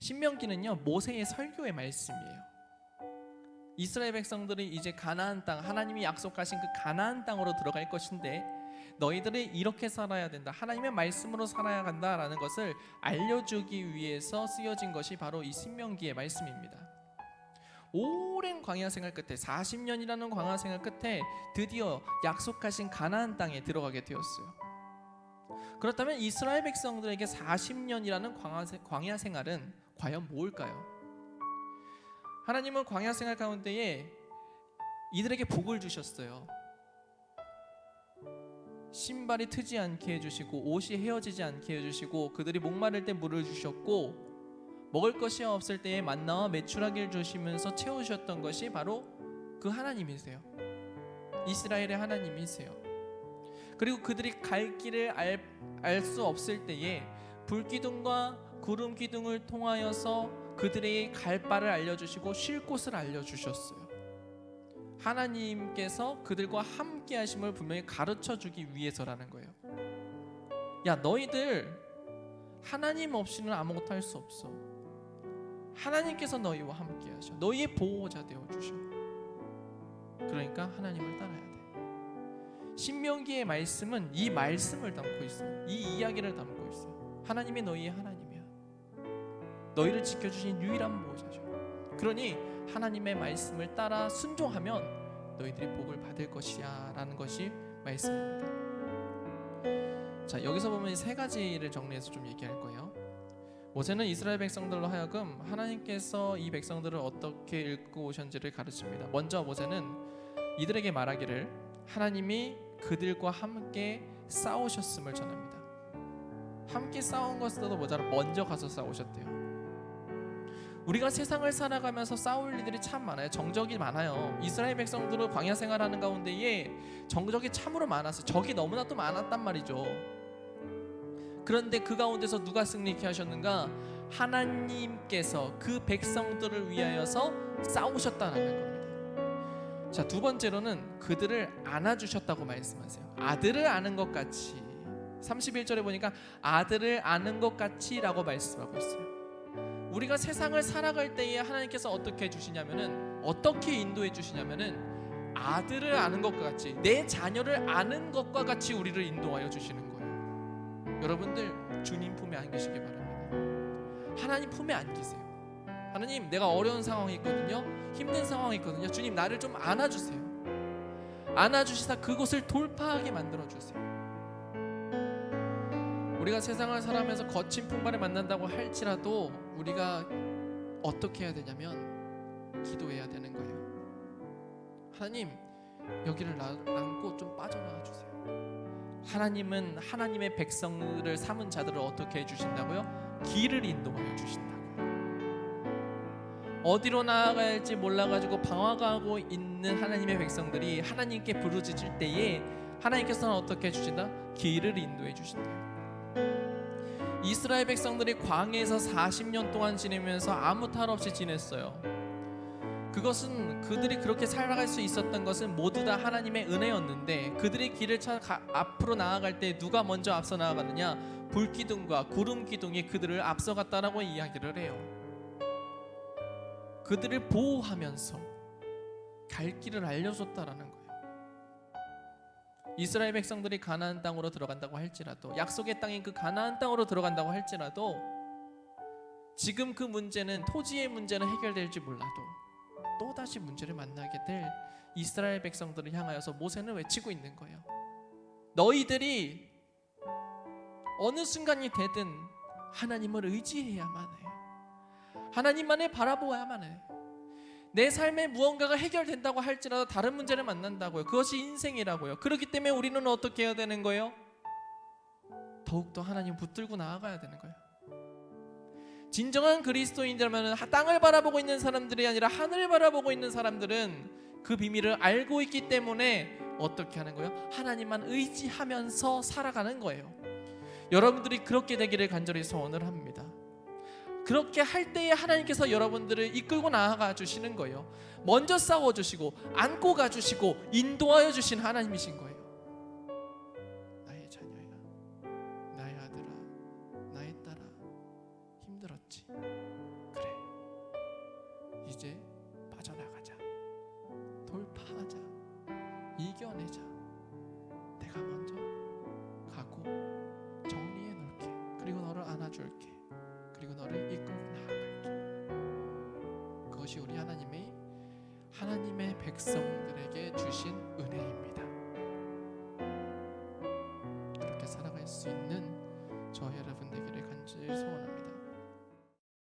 신명기는요 모세의 설교의 말씀이에요. 이스라엘 백성들이 이제 가나안 땅 하나님이 약속하신 그 가나안 땅으로 들어갈 것인데 너희들이 이렇게 살아야 된다. 하나님의 말씀으로 살아야 한다라는 것을 알려주기 위해서 쓰여진 것이 바로 이 신명기의 말씀입니다. 오랜 광야 생활 끝에 40년이라는 광야 생활 끝에 드디어 약속하신 가나안 땅에 들어가게 되었어요. 그렇다면 이스라엘 백성들에게 40년이라는 광야, 생활은 과연 뭘까요? 하나님은 광야 생활 가운데에 이들에게 복을 주셨어요. 신발이 트지 않게 해주시고 옷이 헤어지지 않게 해주시고 그들이 목마를 때 물을 주셨고 먹을 것이 없을 때에 만나와 메추라기를 주시면서 채우셨던 것이 바로 그 하나님이세요. 이스라엘의 하나님이세요. 그리고 그들이 갈 길을 알 수 없을 때에 불기둥과 구름 기둥을 통하여서 그들에게 갈 바를 알려주시고 쉴 곳을 알려주셨어요. 하나님께서 그들과 함께 하심을 분명히 가르쳐 주기 위해서라는 거예요. 야, 너희들 하나님 없이는 아무것도 할 수 없어. 하나님께서 너희와 함께 하셔. 너희의 보호자 되어 주셔. 그러니까 하나님을 따라야 돼. 신명기의 말씀은 이 말씀을 담고 있어요. 이 이야기를 담고 있어요. 하나님이 너희의 하나님이야. 너희를 지켜주신 유일한 보호자죠. 그러니 하나님의 말씀을 따라 순종하면 너희들이 복을 받을 것이야라는 것이 말씀입니다. 자 여기서 보면 세 가지를 정리해서 좀 얘기할 거예요. 모세는 이스라엘 백성들로 하여금 하나님께서 이 백성들을 어떻게 읽고 오셨는지를 가르칩니다. 먼저 모세는 이들에게 말하기를 하나님이 그들과 함께 싸우셨음을 전합니다. 함께 싸운 것보다도 모자라 먼저 가서 싸우셨대요. 우리가 세상을 살아가면서 싸울 일들이 참 많아요. 정적이 많아요. 이스라엘 백성들은 광야 생활하는 가운데에 정적이 참으로 많았어요. 적이 너무나 또 많았단 말이죠. 그런데 그 가운데서 누가 승리케 하셨는가? 하나님께서 그 백성들을 위하여서 싸우셨다는 겁니다. 자, 두 번째로는 그들을 안아주셨다고 말씀하세요. 아들을 아는 것 같이. 31절에 보니까 아들을 아는 것 같이라고 말씀하고 있어요. 우리가 세상을 살아갈 때에 하나님께서 어떻게 해주시냐면은 어떻게 인도해 주시냐면은 아들을 아는 것과 같이 내 자녀를 아는 것과 같이 우리를 인도하여 주시는 거예요. 여러분들 주님 품에 안기시기 바랍니다. 하나님 품에 안기세요. 하나님 내가 어려운 상황이 있거든요. 힘든 상황이 있거든요. 주님 나를 좀 안아주세요. 안아주시사 그곳을 돌파하게 만들어 주세요. 우리가 세상을 살아가면서 거친 풍파를 만난다고 할지라도 우리가 어떻게 해야 되냐면 기도해야 되는 거예요. 하나님 여기를 나- 안고 좀 빠져나와 주세요. 하나님은 하나님의 백성들을 삼은 자들을 어떻게 해 주신다고요? 길을 인도하여 주신다고요. 어디로 나아가야 할지 몰라가지고 방황하고 있는 하나님의 백성들이 하나님께 부르짖을 때에 하나님께서는 어떻게 해 주신다? 길을 인도해 주신다. 이스라엘 백성들이 광야에서 40년 동안 지내면서 아무 탈 없이 지냈어요. 그것은 그들이 그렇게 살아갈 수 있었던 것은 모두 다 하나님의 은혜였는데 그들의 길을 찾아 가- 앞으로 나아갈 때 누가 먼저 앞서 나아가느냐 불기둥과 구름 기둥이 그들을 앞서갔다라고 이야기를 해요. 그들을 보호하면서 갈 길을 알려줬다라는 거예요. 이스라엘 백성들이 가나안 땅으로 들어간다고 할지라도 약속의 땅인 그 가나안 땅으로 들어간다고 할지라도 지금 그 문제는 토지의 문제는 해결될지 몰라도 또 다시 문제를 만나게 될 이스라엘 백성들을 향하여서 모세는 외치고 있는 거예요. 너희들이 어느 순간이 되든 하나님을 의지해야만 해. 하나님만을 바라보아야만 해. 내 삶에 무언가가 해결된다고 할지라도 다른 문제를 만난다고요. 그것이 인생이라고요. 그렇기 때문에 우리는 어떻게 해야 되는 거예요? 더욱더 하나님 붙들고 나아가야 되는 거예요. 진정한 그리스도인이라면 땅을 바라보고 있는 사람들이 아니라 하늘을 바라보고 있는 사람들은 그 비밀을 알고 있기 때문에 어떻게 하는 거예요? 하나님만 의지하면서 살아가는 거예요. 여러분들이 그렇게 되기를 간절히 소원을 합니다. 그렇게 할 때에 하나님께서 여러분들을 이끌고 나아가 주시는 거예요. 먼저 싸워 주시고 안고 가 주시고 인도하여 주신 하나님이신 거예요. 나의 자녀야. 나의 아들아. 나의 딸아. 힘들었지. 그래. 이제 빠져나가자. 돌파하자. 이겨내자. 내가 먼저 가고 정리해 놓을게. 그리고 너를 안아줄게. 백성들에게 주신 은혜입니다. 그렇게 살아갈 수 있는